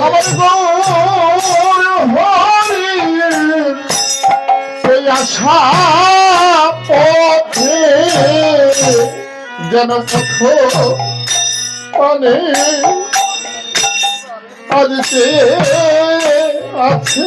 আমার গৌর হরি সেই আশা পথে যেন পথ অনেক আজ আছে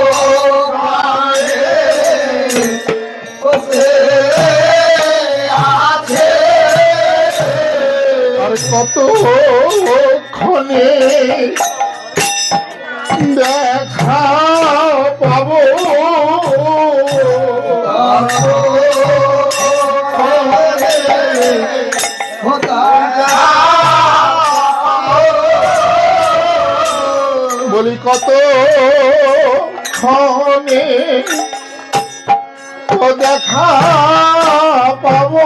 কত ক্ষণে দেখা পাবো। বলি কত ক্ষণে দেখা পাবো।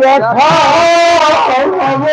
দেখা দেখা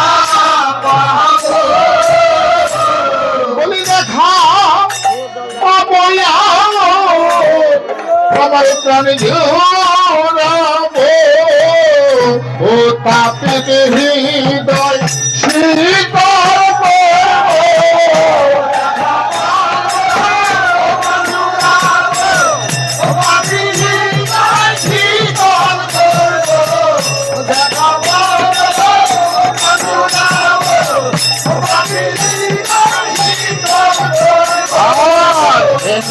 আমার প্রাণে জোড়াবো ও তাপে হৃদয়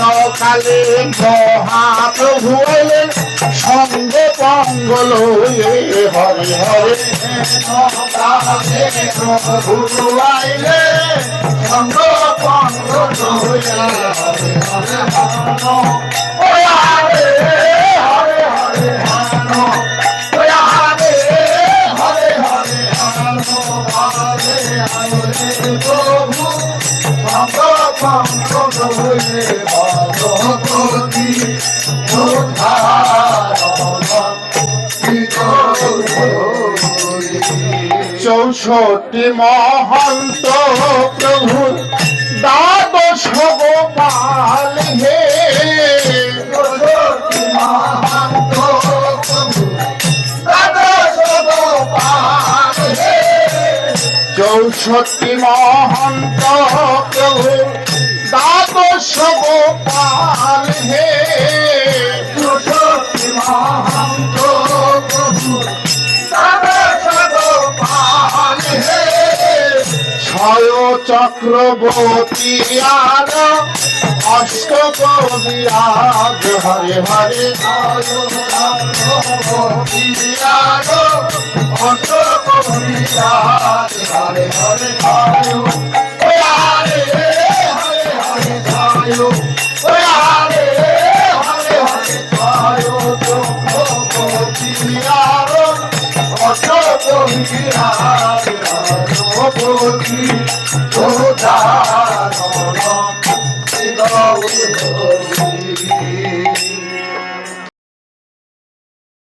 হেন কালে মহাপ্রভু এলেন, সঙ্গে পঙ্গল হয়ে হরে হরে প্রভু আইলে সঙ্গ পঙ্গ হইয়া হরে হরে হরে হরে হরে চৌষট্টি মহন্ত প্রভু দ্বাদশ গোপাল হে। চৌষট্টি মহন্ত প্রভু দ্বাদশ গোপাল হে চক্রবর্তী আলো অষ্টপদী হরে হরে চক্রবর্তী আগ হরে হরে Oh,